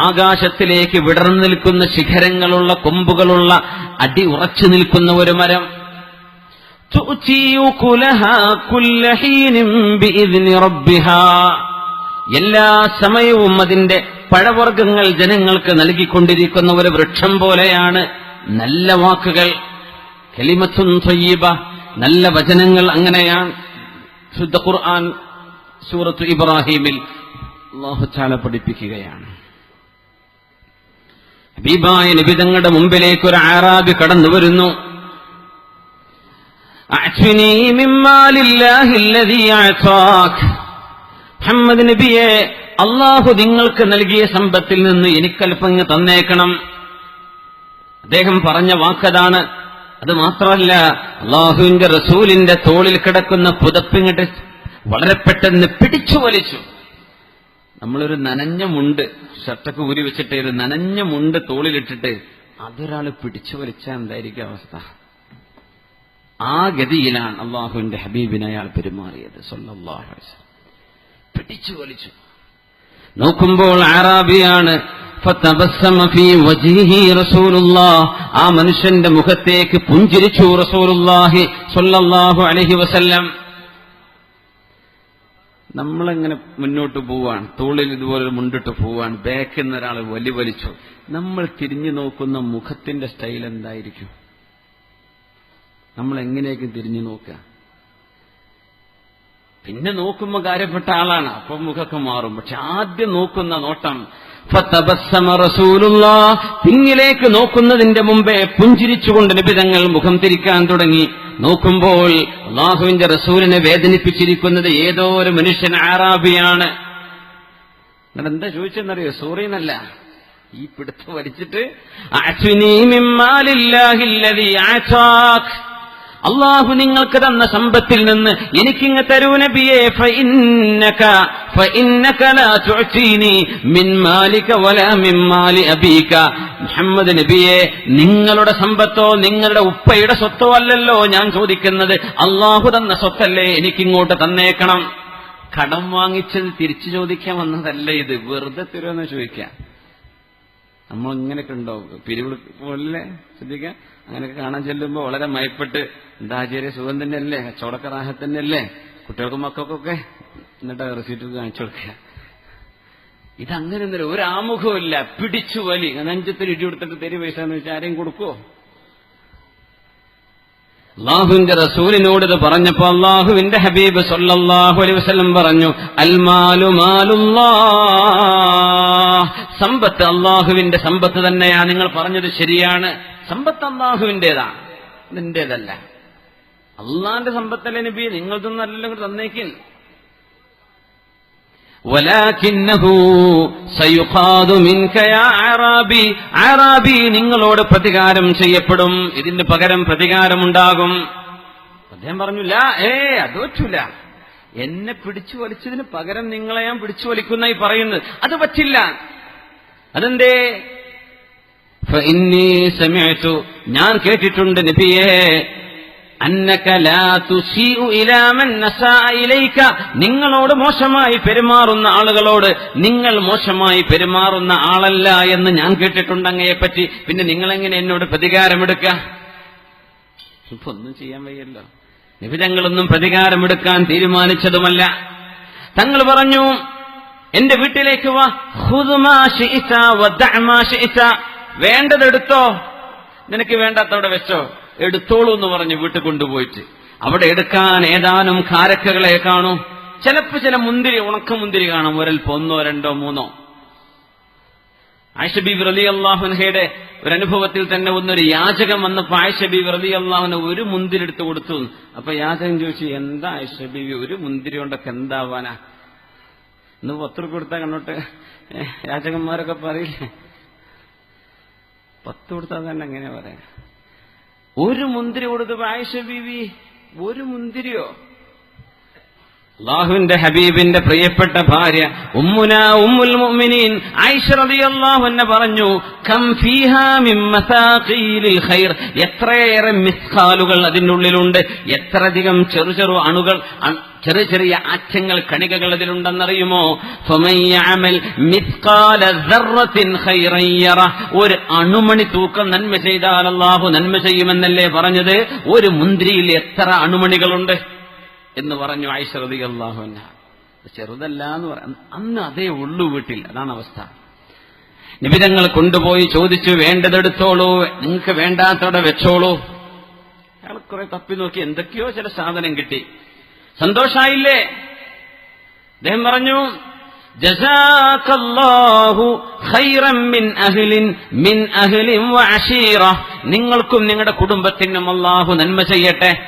ആകാശത്തിലേക്ക് വിടർന്നു നിൽക്കുന്ന ശിഖരങ്ങളുള്ള കൊമ്പുകളുള്ള അടി ഉറച്ചു നിൽക്കുന്ന ഒരു മരം. എല്ലാ സമയവും അതിന്റെ പഴവർഗങ്ങൾ ജനങ്ങൾക്ക് നൽകിക്കൊണ്ടിരിക്കുന്ന ഒരു വൃക്ഷം പോലെയാണ് നല്ല വാക്കുകൾ. കെലിമത്തും നല്ല വചനങ്ങൾ അങ്ങനെയാണ്. ശുദ്ധ ഖുർആൻ സൂറത്ത് ഇബ്രാഹിമിൽ അള്ളാഹു പഠിപ്പിക്കുകയാണ്. ഹബീബായ നിബിതങ്ങളുടെ മുമ്പിലേക്ക് ഒരു ആറാബി കടന്നു വരുന്നു. മുഹമ്മദ് നബിയെ അള്ളാഹു നിങ്ങൾക്ക് നൽകിയ സമ്പത്തിൽ നിന്ന് എനിക്കല്പം തന്നേക്കണം. അദ്ദേഹം പറഞ്ഞ വാക്കതാണ് അത് മാത്രമല്ല അള്ളാഹുവിന്റെ റസൂലിന്റെ തോളിൽ കിടക്കുന്ന പുതപ്പിങ്ങട്ട് വളരെ പെട്ടെന്ന് പിടിച്ചു വലിച്ചു നമ്മളൊരു നനഞ്ഞ മുണ്ട് ഷർട്ടൊക്കെ ഊരി വെച്ചിട്ട് ഒരു നനഞ്ഞ മുണ്ട് തോളിലിട്ടിട്ട് അതൊരാൾ പിടിച്ചു വലിച്ചാൽ എന്തായിരിക്കും അവസ്ഥ? ആ ഗതിയിലാണ് അള്ളാഹുവിന്റെ ഹബീബിനെ അയാൾ പെരുമാറിയത്. പിടിച്ചു വലിച്ചു. നോക്കുമ്പോൾ ആറാബിയാണ് ആ മനുഷ്യന്റെ മുഖത്തേക്ക് പുഞ്ചിരിച്ചു റസൂലുള്ളാഹി സ്വല്ലല്ലാഹു അലൈഹി വസല്ലം. നമ്മളെങ്ങനെ മുന്നോട്ട് പോവാണ് തോളിൽ ഇതുപോലെ മുണ്ടിട്ട് പോവാൻ ബാക്കിൽ നിന്ന് ഒരാൾ വലി വലിച്ചു നമ്മൾ തിരിഞ്ഞു നോക്കുന്ന മുഖത്തിന്റെ സ്റ്റൈൽ എന്തായിരിക്കും? നമ്മൾ എങ്ങനെയൊക്കെ തിരിഞ്ഞു നോക്കുക? പിന്നെ നോക്കുമ്പോൾ കാര്യപ്പെട്ട ആളാണ്. അപ്പം മുഖമൊക്കെ മാറും. പക്ഷെ ആദ്യം നോക്കുന്ന നോട്ടം പിന്നിലേക്ക് നോക്കുന്നതിന്റെ മുമ്പേ പുഞ്ചിരിച്ചുകൊണ്ട് നിബിതങ്ങൾ മുഖം തിരിക്കാൻ തുടങ്ങി. നോക്കുമ്പോൾ അള്ളാഹുവിന്റെ റസൂലിനെ വേദനിപ്പിച്ചിരിക്കുന്നത് ഏതോ ഒരു മനുഷ്യൻ ആറാബിയാണ് എന്താ ചോദിച്ചെന്നറിയോ? സൂറിയെന്നല്ല ഈ പിടുത്തം വലിച്ചിട്ട് അള്ളാഹു നിങ്ങൾക്ക് തന്ന സമ്പത്തിൽ നിന്ന് എനിക്കിങ്ങ് തരൂ നബിയെ മുഹമ്മദ് നബിയെ നിങ്ങളുടെ സമ്പത്തോ നിങ്ങളുടെ ഉപ്പയുടെ സ്വത്തോ അല്ലല്ലോ ഞാൻ ചോദിക്കുന്നത്. അള്ളാഹു തന്ന സ്വത്തല്ലേ എനിക്കിങ്ങോട്ട് തന്നേക്കണം. കടം വാങ്ങിച്ചത് തിരിച്ചു ചോദിക്കാൻ വന്നതല്ല ഇത്? വെറുതെ തരുമെന്ന് ചോദിക്കാം. നമ്മൾ ഇങ്ങനെയൊക്കെ ഉണ്ടോ പിരിവിളി പോലെ ശ്രദ്ധിക്കാം. അങ്ങനെയൊക്കെ കാണാൻ ചെല്ലുമ്പോൾ വളരെ മയപ്പെട്ട് ആചാര്യ സുഖം തന്നെയല്ലേ? കച്ചവടക്ക റാഹ തന്നെയല്ലേ? കുട്ടികൾക്കും മക്കൾക്കൊക്കെ എന്നിട്ട് റിസീറ്റ് കാണിച്ചു കൊടുക്കുക. ഇതങ്ങനെ ഒന്നുമില്ല ഒരു ആമുഖമില്ല പിടിച്ചു വലി. നെഞ്ചത്തിൽ ഇടി കൊടുത്തിട്ട് തെരി പൈസ എന്ന് വെച്ചാൽ ആരെയും കൊടുക്കുവോ? അള്ളാഹുവിന്റെ റസൂലിനോട് ഇത് പറഞ്ഞപ്പോ അള്ളാഹുവിന്റെ ഹബീബ് സൊല്ലാഹു അലൈഹി വസല്ലം പറഞ്ഞു അൽമാലു മാലുല്ലാഹ്. സമ്പത്ത് അള്ളാഹുവിന്റെ സമ്പത്ത് തന്നെയാ. നിങ്ങൾ പറഞ്ഞത് ശരിയാണ്. സമ്പത്ത് അള്ളാഹുവിന്റേതാണ് നിന്റേതല്ല അള്ളാന്റെ സമ്പത്തല്ലേ നബി നിങ്ങൾ തന്നല്ലോ ഇങ്ങോട്ട് നിങ്ങളോട് പ്രതികാരം ചെയ്യപ്പെടും. ഇതിന് പകരം പ്രതികാരമുണ്ടാകും. അദ്ദേഹം പറഞ്ഞു ലാ ഏ അത് പറ്റൂല എന്നെ പിടിച്ചു വലിച്ചതിന് പകരം നിങ്ങളെ ഞാൻ പിടിച്ചു വലിക്കുന്നായി പറയുന്നത്. അത് പറ്റില്ല. അതെന്തേ? സമിഅതു ഞാൻ കേട്ടിട്ടുണ്ട് നബിയേ നിങ്ങളോട് മോശമായി പെരുമാറുന്ന ആളുകളോട് നിങ്ങൾ മോശമായി പെരുമാറുന്ന ആളല്ല എന്ന് ഞാൻ കേട്ടിട്ടുണ്ട് അങ്ങയെപ്പറ്റി പിന്നെ നിങ്ങളെങ്ങനെ എന്നോട് പ്രതികാരമെടുക്കുക ഇപ്പൊ ഒന്നും ചെയ്യാൻ വയ്യല്ലോ. നിബിതങ്ങളൊന്നും പ്രതികാരമെടുക്കാൻ തീരുമാനിച്ചതുമല്ല. തങ്ങൾ പറഞ്ഞു എന്റെ വീട്ടിലേക്ക് വാ വേണ്ടതെടുത്തോ? നിനക്ക് വേണ്ടാത്തവിടെ വെച്ചോ? എടുത്തോളൂ എന്ന് പറഞ്ഞ് വീട്ടിൽ കൊണ്ടുപോയിട്ട്. അവിടെ എടുക്കാൻ ഏതാനും കാരക്കകളെ കാണും. ചിലപ്പോ ചില മുന്തിരി ഉണക്ക മുന്തിരി കാണും. ഒരൽപ്പം ഒന്നോ രണ്ടോ മൂന്നോ. ആയിഷബീബ് റലി അള്ളാഹുൻഹയുടെ ഒരു അനുഭവത്തിൽ തന്നെ ഒന്നൊരു യാചകം വന്നപ്പോ ആയിഷബീബ് റലി അള്ളാഹുന് ഒരു മുന്തിരി എടുത്ത് കൊടുത്തു. അപ്പൊ യാചകം ചോദിച്ചു എന്താ ആയിഷബീബി ഒരു മുന്തിരി കൊണ്ടൊക്കെ എന്താവാനാ? ഇന്ന് പത്ത് കൊടുത്താ കണ്ടോട്ട് യാചകന്മാരൊക്കെ പറയില്ലേ? പത്ത് കൊടുത്താൽ തന്നെ എങ്ങനെയാ പറയാ? ഒരു മുന്തിരി കൊടുത്തപ്പോ ആയിഷ ബീവി ഒരു മുന്തിരിയോ? അള്ളാഹുവിന്റെ ഹബീബിന്റെ പ്രിയപ്പെട്ട ഭാര്യ ഉമ്മുന ഉമ്മുൽ മുഅ്മിനീൻ ആയിഷ റളിയല്ലാഹു അൻഹ പറഞ്ഞു കം ഫീഹാ മിൻ മസാഖീലിൽ ഖൈർ. എത്രയേറെ മിസ്ഖാലുകൾ അതിനുള്ളിലുണ്ട് എത്രയധികം ചെറു ചെറു അണുകൾ ചെറിയ ചെറിയ ആറ്റങ്ങൾ കണികകൾ അതിലുണ്ടെന്നറിയുമോ. ഒരു അണുമണി തൂക്കം നന്മ ചെയ്താൽ അള്ളാഹു നന്മ ചെയ്യുമെന്നല്ലേ പറഞ്ഞത്? ഒരു മുന്തിരിയിൽ എത്ര അണുമണികളുണ്ട്? എന്ന് പറഞ്ഞു ഐശ്വതി അള്ളാഹു ചെറുതല്ല എന്ന് പറയാം അന്ന് അതേ ഉള്ളു വീട്ടിൽ. അതാണ് അവസ്ഥ. നിബിതങ്ങൾ കൊണ്ടുപോയി ചോദിച്ചു വേണ്ടതെടുത്തോളൂ. നിങ്ങൾക്ക് വേണ്ടാത്തവിടെ വെച്ചോളൂ. അയാൾ കുറെ തപ്പി നോക്കി എന്തൊക്കെയോ ചില സാധനം കിട്ടി. സന്തോഷായില്ലേ? അദ്ദേഹം പറഞ്ഞു നിങ്ങൾക്കും നിങ്ങളുടെ കുടുംബത്തിനും അള്ളാഹു നന്മ ചെയ്യട്ടെ.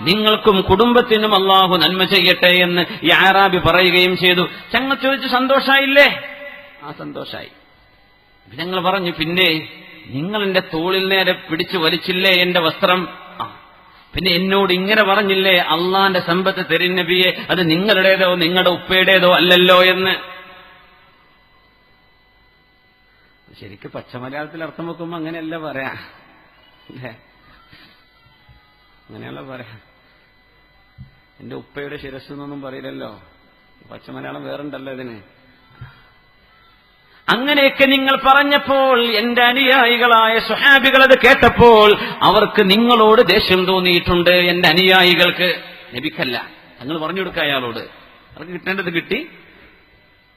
നിങ്ങൾക്കും കുടുംബത്തിനും അള്ളാഹു നന്മ ചെയ്യട്ടെ എന്ന് ഈ ആറാബി പറയുകയും ചെയ്തു. ചങ്ങ ചോദിച്ചു സന്തോഷായില്ലേ? ആ സന്തോഷായി. ഞങ്ങൾ പറഞ്ഞു പിന്നെ നിങ്ങൾ എന്റെ തോളിൽ നേരെ പിടിച്ചു വലിച്ചില്ലേ എന്റെ വസ്ത്രം? പിന്നെ എന്നോട് ഇങ്ങനെ പറഞ്ഞില്ലേ അള്ളാന്റെ സമ്പത്ത് തെരഞ്ഞെ അത് നിങ്ങളുടേതോ നിങ്ങളുടെ ഉപ്പയുടേതോ അല്ലല്ലോ എന്ന്. ശരിക്ക് പച്ചമലയാളത്തിൽ അർത്ഥം വെക്കുമ്പോ അങ്ങനെയല്ല പറയാ. അങ്ങനെയല്ല പറയാ. എന്റെ ഉപ്പയുടെ ശിരസ് എന്നൊന്നും പറയില്ലല്ലോ. പച്ചമലയാളം വേറുണ്ടല്ലോ ഇതിന്. അങ്ങനെയൊക്കെ നിങ്ങൾ പറഞ്ഞപ്പോൾ എന്റെ അനുയായികളായ സുഹാബികൾ അത് കേട്ടപ്പോൾ അവർക്ക് നിങ്ങളോട് ദേഷ്യം തോന്നിയിട്ടുണ്ട് എന്റെ അനുയായികൾക്ക്. നബിക്കല്ല നിങ്ങൾ പറഞ്ഞു കൊടുക്കുക അയാളോട്. അവർക്ക് കിട്ടേണ്ടത് കിട്ടി.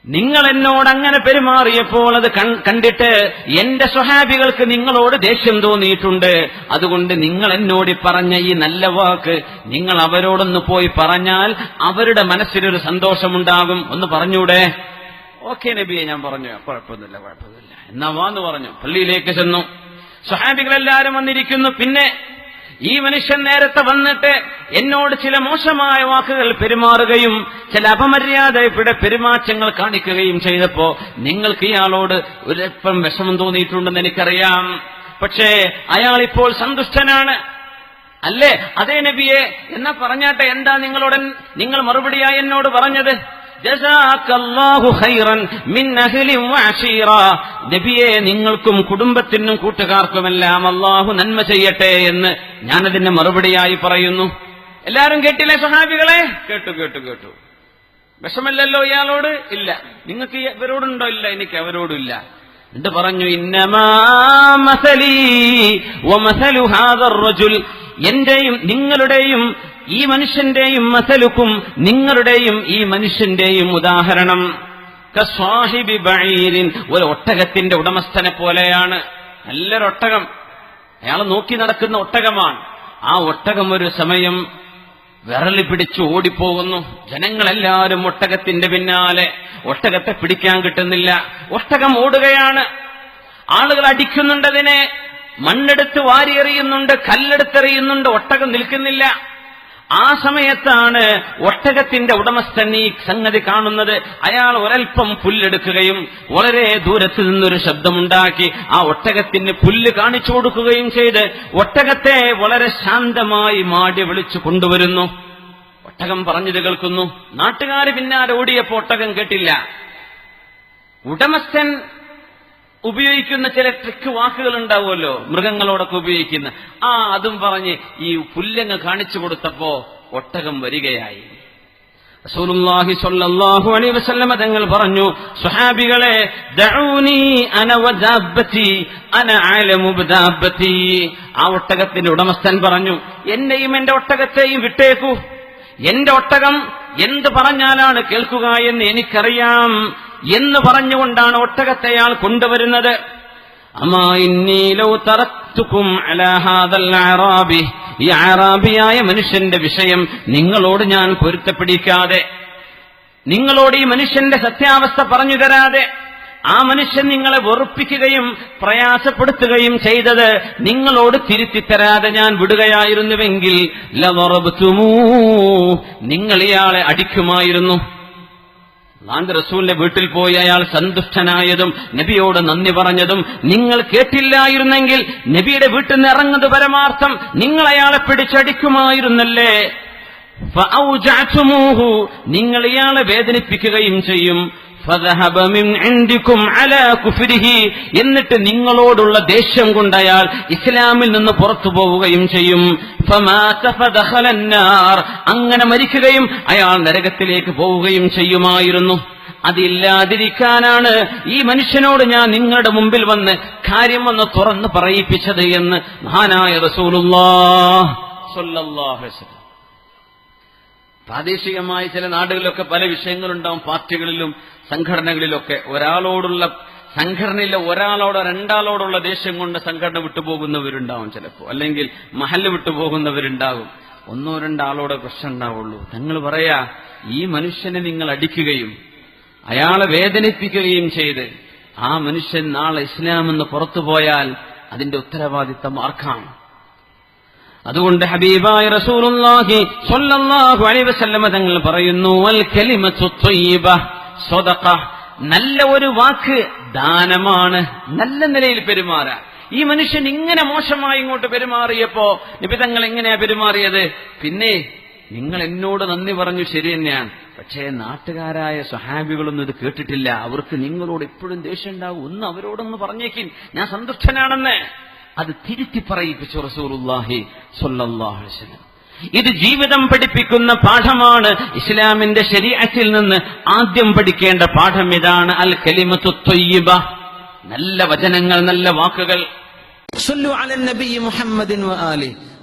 നിങ്ങൾ എന്നോട് അങ്ങനെ പെരുമാറിയപ്പോൾ അത് കണ്ടിട്ട് എന്റെ സ്വഹാബികൾക്ക് നിങ്ങളോട് ദേഷ്യം തോന്നിയിട്ടുണ്ട്. അതുകൊണ്ട് നിങ്ങൾ എന്നോട് പറഞ്ഞ ഈ നല്ല വാക്ക് നിങ്ങൾ അവരോടൊന്ന് പോയി പറഞ്ഞാൽ അവരുടെ മനസ്സിലൊരു സന്തോഷമുണ്ടാകും. ഒന്ന് പറഞ്ഞൂടെ? ഓക്കെ നബിയെ ഞാൻ പറഞ്ഞു. കുഴപ്പമൊന്നുമില്ല കുഴപ്പമൊന്നുമില്ല. എന്നാ വാന്ന് പറഞ്ഞു. പള്ളിയിലേക്ക് ചെന്നു. സ്വഹാബികളെല്ലാരും വന്നിരിക്കുന്നു. പിന്നെ ഈ മനുഷ്യൻ നേരത്തെ വന്നിട്ട് എന്നോട് ചില മോശമായ വാക്കുകൾ പെരുമാറുകയും ചില അപമര്യാദയുടെ പെരുമാറ്റങ്ങൾ കാണിക്കുകയും ചെയ്തപ്പോ നിങ്ങൾക്ക് ഇയാളോട് ഒരൽപ്പം വിഷമം തോന്നിയിട്ടുണ്ടെന്ന് എനിക്കറിയാം. പക്ഷേ അയാൾ ഇപ്പോൾ സന്തുഷ്ടനാണ്. അല്ലേ? അതേ നബിയെ എന്നാ പറഞ്ഞാട്ടെ എന്താ നിങ്ങളോട് നിങ്ങൾ മറുപടിയായി എന്നോട് പറഞ്ഞത്? നബിയെ നിങ്ങൾക്കും കുടുംബത്തിനും കൂട്ടുകാർക്കുമെല്ലാം അള്ളാഹു നന്മ ചെയ്യട്ടെ എന്ന് ഞാനതിന്റെ മറുപടിയായി പറയുന്നു. എല്ലാരും കേട്ടില്ലേ സഹാബികളെ കേട്ടു കേട്ടു കേട്ടു. വിഷമല്ലല്ലോ ഇയാളോട്? ഇല്ല. നിങ്ങൾക്ക് ഇവരോടുണ്ടോ ഇല്ല. എനിക്ക് അവരോടും ഇല്ല. എന്നിട്ട് പറഞ്ഞു ഇന്നമാ എന്റെയും നിങ്ങളുടെയും ഈ മനുഷ്യന്റെയും മസലുക്കും നിങ്ങളുടെയും ഈ മനുഷ്യന്റെയും ഉദാഹരണം. കസ്വാഹിബി ബഴീരിൻ ഒരു ഒട്ടകത്തിന്റെ ഉടമസ്ഥനെ പോലെയാണ്. നല്ലൊരൊട്ടകം. അയാൾ നോക്കി നടക്കുന്ന ഒട്ടകമാണ്. ആ ഒട്ടകം ഒരു സമയം വിരളി പിടിച്ച് ഓടിപ്പോകുന്നു. ജനങ്ങളെല്ലാവരും ഒട്ടകത്തിന്റെ പിന്നാലെ. ഒട്ടകത്തെ പിടിക്കാൻ കിട്ടുന്നില്ല. ഒട്ടകം ഓടുകയാണ്. ആളുകൾ അടിക്കുന്നുണ്ടതിനെ. മണ്ണെടുത്ത് വാരിയെറിയുന്നുണ്ട് കല്ലെടുത്തെറിയുന്നുണ്ട് ഒട്ടകം നിൽക്കുന്നില്ല. ആ സമയത്താണ് ഒട്ടകത്തിന്റെ ഉടമസ്ഥൻ ഈ സംഗതി കാണുന്നത്. അയാൾ ഒരൽപ്പം പുല്ലെടുക്കുകയും വളരെ ദൂരത്ത് നിന്നൊരു ശബ്ദമുണ്ടാക്കി ആ ഒട്ടകത്തിന് പുല്ല് കാണിച്ചു കൊടുക്കുകയും ചെയ്ത് ഒട്ടകത്തെ വളരെ ശാന്തമായി മാടി വിളിച്ചു കൊണ്ടുവരുന്നു. ഒട്ടകം പറഞ്ഞത് കേൾക്കുന്നു. നാട്ടുകാർ പിന്നാലെ ഓടിയപ്പോ ഒട്ടകം കേട്ടില്ല. ഉടമസ്ഥൻ ഉപയോഗിക്കുന്ന ചില ട്രിക്ക് വാക്കുകൾ ഉണ്ടാവുമല്ലോ മൃഗങ്ങളോടൊക്കെ ഉപയോഗിക്കുന്ന. ആ അതും പറഞ്ഞ് ഈ പുല്ലങ്ങ് കാണിച്ചു കൊടുത്തപ്പോ ഒട്ടകം വരികയായി. റസൂലുള്ളാഹി സ്വല്ലല്ലാഹു അലൈഹി വസല്ലമ തങ്ങൾ പറഞ്ഞു സ്വഹാബികളെ ദഊനി അന വദാബത്തി അന ബദാബത്തി ആ ഒട്ടകത്തിന്റെ ഉടമസ്ഥൻ പറഞ്ഞു എന്നെയും എന്റെ ഒട്ടകത്തെയും വിട്ടേക്കൂ. എന്റെ ഒട്ടകം എന്ത് പറഞ്ഞാലാണ് കേൾക്കുക എന്ന് എനിക്കറിയാം. എന്ന് പറഞ്ഞുകൊണ്ടാണ് ഒട്ടകത്തെ അയാൾ കൊണ്ടുവരുന്നത്. ഈ അറാബിയായ മനുഷ്യന്റെ വിഷയം നിങ്ങളോട് ഞാൻ പൊരുത്തപ്പെടിക്കാതെ നിങ്ങളോട് ഈ മനുഷ്യന്റെ സത്യാവസ്ഥ പറഞ്ഞു തരാതെ ആ മനുഷ്യൻ നിങ്ങളെ വെറുപ്പിക്കുകയും പ്രയാസപ്പെടുത്തുകയും ചെയ്തത് നിങ്ങളോട് തിരുത്തിത്തരാതെ ഞാൻ വിടുകയായിരുന്നുവെങ്കിൽ നിങ്ങൾ ഇയാളെ അടിക്കുമായിരുന്നു. നാന്ത് റസൂലിന്റെ വീട്ടിൽ പോയി അയാൾ സന്തുഷ്ടനായതും നബിയോട് നന്ദി പറഞ്ഞതും നിങ്ങൾ കേട്ടില്ലായിരുന്നെങ്കിൽ നബിയുടെ വീട്ടിൽ നിന്ന് ഇറങ്ങുന്നത് പരമാർത്ഥം നിങ്ങൾ അയാളെ പിടിച്ചടിക്കുമായിരുന്നല്ലേ? നിങ്ങൾ ഇയാളെ വേദനിപ്പിക്കുകയും ചെയ്യും. എന്നിട്ട് നിങ്ങളോടുള്ള ദേഷ്യം കൊണ്ടയാൽ ഇസ്ലാമിൽ നിന്ന് പുറത്തു പോവുകയും ചെയ്യും. അങ്ങനെ മരിക്കുകയും അയാൾ നരകത്തിലേക്ക് പോവുകയും ചെയ്യുമായിരുന്നു. അതില്ലാതിരിക്കാനാണ് ഈ മനുഷ്യനോട് ഞാൻ നിങ്ങളുടെ മുമ്പിൽ വന്ന് കാര്യം വന്ന് തുറന്ന് പറയിപ്പിച്ചത് എന്ന് മഹാനായ റസൂലുള്ള പ്രാദേശികമായി ചില നാടുകളിലൊക്കെ പല വിഷയങ്ങളുണ്ടാവും. പാർട്ടികളിലും സംഘടനകളിലൊക്കെ ഒരാളോടുള്ള സംഘടനയിലെ ഒരാളോടോ രണ്ടാളോടുള്ള ദേഷ്യം കൊണ്ട് സംഘടന വിട്ടുപോകുന്നവരുണ്ടാവും ചിലപ്പോൾ. അല്ലെങ്കിൽ മഹൽ വിട്ടുപോകുന്നവരുണ്ടാകും. ഒന്നോ രണ്ടാളോടെ പ്രശ്നം ഉണ്ടാവുള്ളൂ. തങ്ങൾ പറയാ ഈ മനുഷ്യനെ നിങ്ങൾ അടിക്കുകയും അയാളെ വേദനിപ്പിക്കുകയും ചെയ്ത് ആ മനുഷ്യൻ നാളെ ഇസ്ലാമെന്ന് പുറത്തുപോയാൽ അതിന്റെ ഉത്തരവാദിത്തം ആർക്കാണ്? അതുകൊണ്ട് ഹബീബായ റസൂലുള്ളാഹി സ്വല്ലല്ലാഹു അലൈഹി വസല്ലമ തങ്ങൾ പറയുന്നു അൽ കലിമത്തു ത്വയ്യിബ. സ്വദഖ. നല്ല ഒരു വാക്ക് ദാനമാണ്. നല്ല നിലയിൽ പെരുമാറാൻ. ഈ മനുഷ്യൻ ഇങ്ങനെ മോശമായി ഇങ്ങോട്ട് പെരുമാറിയപ്പോ നിബിതങ്ങൾ എങ്ങനെയാ പെരുമാറിയത്? പിന്നെ നിങ്ങൾ എന്നോട് നന്ദി പറഞ്ഞു ശരി തന്നെയാണ്. പക്ഷേ നാട്ടുകാരായ സ്വഹാബികളൊന്നും ഇത് കേട്ടിട്ടില്ല. അവർക്ക് നിങ്ങളോട് എപ്പോഴും ദേഷ്യം ഉണ്ടാവും. ഒന്ന് അവരോടൊന്ന് പറഞ്ഞേക്കിൻ ഞാൻ സന്തുഷ്ടനാണെന്ന്. അത് തിരുത്തി പറയിപ്പിച്ചു അലൈഹി വസല്ലം. ഇത് ജീവിതം പഠിപ്പിക്കുന്ന പാഠമാണ് ഇസ്ലാമിന്റെ ശരീഅത്തിൽ നിന്ന് ആദ്യം പഠിക്കേണ്ട പാഠം ഇതാണ് അൽ കലിമത്തു നല്ല വചനങ്ങൾ നല്ല വാക്കുകൾ.